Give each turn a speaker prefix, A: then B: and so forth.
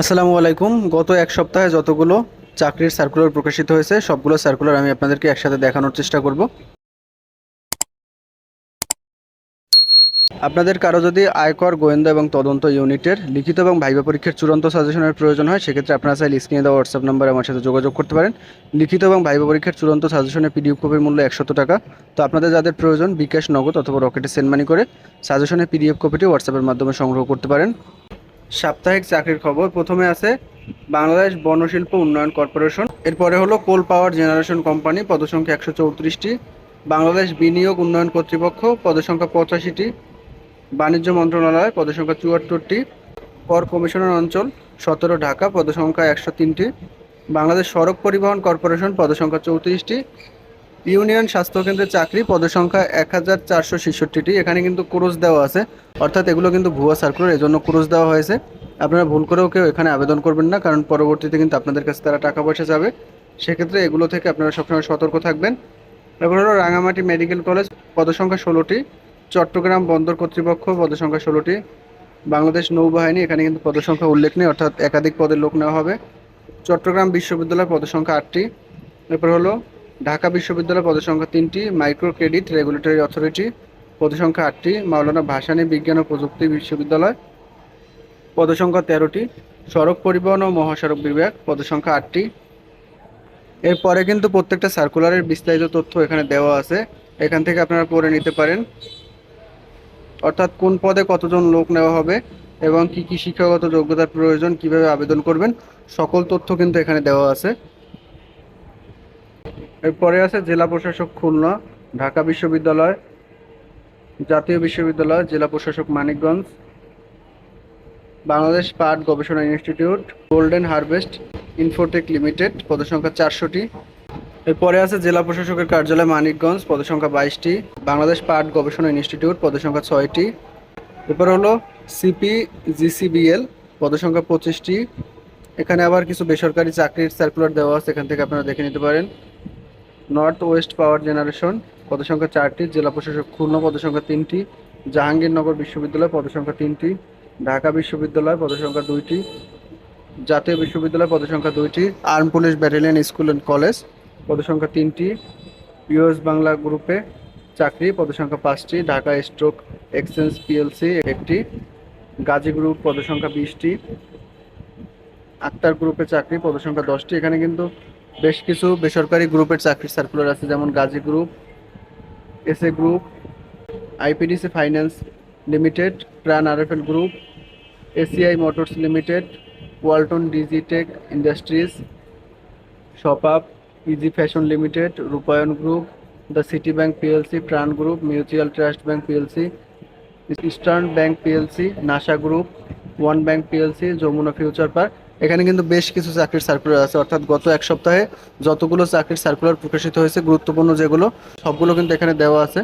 A: আসসালামু আলাইকুম গত এক সপ্তাহে যতগুলো চাকরির সার্কুলার প্রকাশিত হয়েছে সবগুলো সার্কুলার আমি আপনাদেরকে একসাথে দেখানোর চেষ্টা করব আপনাদের কারো যদি আয়কর গোয়েন্দা এবং তদন্ত ইউনিটের লিখিত এবং ভাইবা পরীক্ষার চূড়ান্ত সাজেশনের প্রয়োজন হয় সেক্ষেত্রে আপনারা চাইলে স্ক্রিনে দেওয়া হোয়াটসঅ্যাপ নাম্বারে আমার সাথে যোগাযোগ করতে পারেন লিখিত এবং ভাইবা পরীক্ষার চূড়ান্ত সাজেশনের পিডিএফ কপির মূল্য একশত টাকা তো আপনাদের যাদের প্রয়োজন বিকাশ নগদ অথবা রকেটে সেন্ড মানি করে সাজেশনে পিডিএফ কপিটি হোয়াটসঅ্যাপের মাধ্যমে সংগ্রহ করতে পারেন সাপ্তাহিক চাকরির খবর প্রথমে আছে বাংলাদেশ বনশিল্প উন্নয়ন কর্পোরেশন এরপরে হলো কোল পাওয়ার জেনারেশন কোম্পানি পদসংখ্যা একশো চৌত্রিশটি বাংলাদেশ বিনিয়োগ উন্নয়ন কর্তৃপক্ষ পদসংখ্যা পঁচাশিটি বাণিজ্য মন্ত্রণালয় পদসংখ্যা চুয়াত্তরটি কর কমিশনার অঞ্চল সতেরো ঢাকা পদসংখ্যা একশো তিনটি বাংলাদেশ সড়ক পরিবহন কর্পোরেশন পদসংখ্যা চৌত্রিশটি ইউনিয়ন স্বাস্থ্যকেন্দ্রের চাকরি পদসংখ্যা এক হাজার চারশো ছেষট্টিটি এখানে কিন্তু ক্রোজ দেওয়া আছে অর্থাৎ এগুলো কিন্তু ভুয়া সার্কুলার এজন্য ক্রোজ দেওয়া হয়েছে আপনারা ভুল করেও কেউ এখানে আবেদন করবেন না কারণ পরবর্তীতে কিন্তু আপনাদের কাছে তারা টাকা পয়সা যাবে সেক্ষেত্রে এগুলো থেকে আপনারা সবসময় সতর্ক থাকবেন এরপর হলো রাঙামাটি মেডিকেল কলেজ পদসংখ্যা ষোলোটি চট্টগ্রাম বন্দর কর্তৃপক্ষ পদসংখ্যা ষোলোটি বাংলাদেশ নৌবাহিনী এখানে কিন্তু পদসংখ্যা উল্লেখ নেই অর্থাৎ একাধিক পদের লোক নেওয়া হবে চট্টগ্রাম বিশ্ববিদ্যালয় পদসংখ্যা আটটি এরপর হলো ঢাকা বিশ্ববিদ্যালয় পদসংখ্যা তিনটি মাইক্রো ক্রেডিট রেগুলেটরি অথরিটি পদসংখ্যা আটটি মাওলানা ভাসানী বিজ্ঞান ও প্রযুক্তি বিশ্ববিদ্যালয় পদসংখ্যা তেরোটি সড়ক পরিবহন ও মহাসড়ক বিভাগ পদসংখ্যা আটটি এরপরে কিন্তু প্রত্যেকটা সার্কুলারের বিস্তারিত তথ্য এখানে দেওয়া আছে এখান থেকে আপনারা পড়ে নিতে পারেন অর্থাৎ কোন পদে কতজন লোক নেওয়া হবে এবং কি কি শিক্ষাগত যোগ্যতার প্রয়োজন কিভাবে আবেদন করবেন সকল তথ্য কিন্তু এখানে দেওয়া আছে এরপরে আছে জেলা প্রশাসক খুলনা ঢাকা বিশ্ববিদ্যালয় জাতীয় বিশ্ববিদ্যালয় জেলা প্রশাসক মানিকগঞ্জ বাংলাদেশ পাট গবেষণা institute golden harvest infotech limited পদসংখ্যা চারশোটি এরপরে আছে জেলা প্রশাসকের কার্যালয় মানিকগঞ্জ পদসংখ্যা বাইশটি বাংলাদেশ পাট গবেষণা ইনস্টিটিউট পদসংখ্যা ছয়টি এরপর হলো সিপি জিসিবিএল পদসংখ্যা পঁচিশটি এখানে আবার কিছু বেসরকারি চাকরির সার্কুলার দেওয়া আছে এখান থেকে আপনারা দেখে নিতে পারেন নর্থ ওয়েস্ট পাওয়ার জেনারেশন পদসংখ্যা চারটি জেলা প্রশাসক খুলনা পদসংখ্যা তিনটি জাহাঙ্গীরনগর বিশ্ববিদ্যালয় পদসংখ্যা তিনটি ঢাকা বিশ্ববিদ্যালয় পদসংখ্যা দুইটি জাতীয় বিশ্ববিদ্যালয় পদসংখ্যা দুইটি arm police battalion school and college পদসংখ্যা তিনটি পিওস বাংলা গ্রুপে চাকরি পদসংখ্যা পাঁচটি ঢাকা স্ট্রোক এক্সচেঞ্জ পিএলসি একটি গাজী গ্রুপ পদসংখ্যা বিশটি আক্তার গ্রুপে চাকরি পদসংখ্যা দশটি এখানে কিন্তু বেশ কিছু বেসরকারি গ্রুপের চাকরির সার্কুলার আছে যেমন Gazi group S A group IPDC finance limited Pran RFL group ACI motors limited Walton digitech industries shop up easy fashion limited Rupayan group the city bank PLC Pran group mutual trust bank PLC eastern bank PLC Nasa group one bank PLC Jamuna future park এখানে কিন্তু বেশ কিছু চাকরির circular আছে অর্থাৎ গত এক সপ্তাহে যতগুলো চাকরির সার্কুলার প্রকাশিত হয়েছে গুরুত্বপূর্ণ যেগুলো সবগুলো কিন্তু এখানে দেওয়া আছে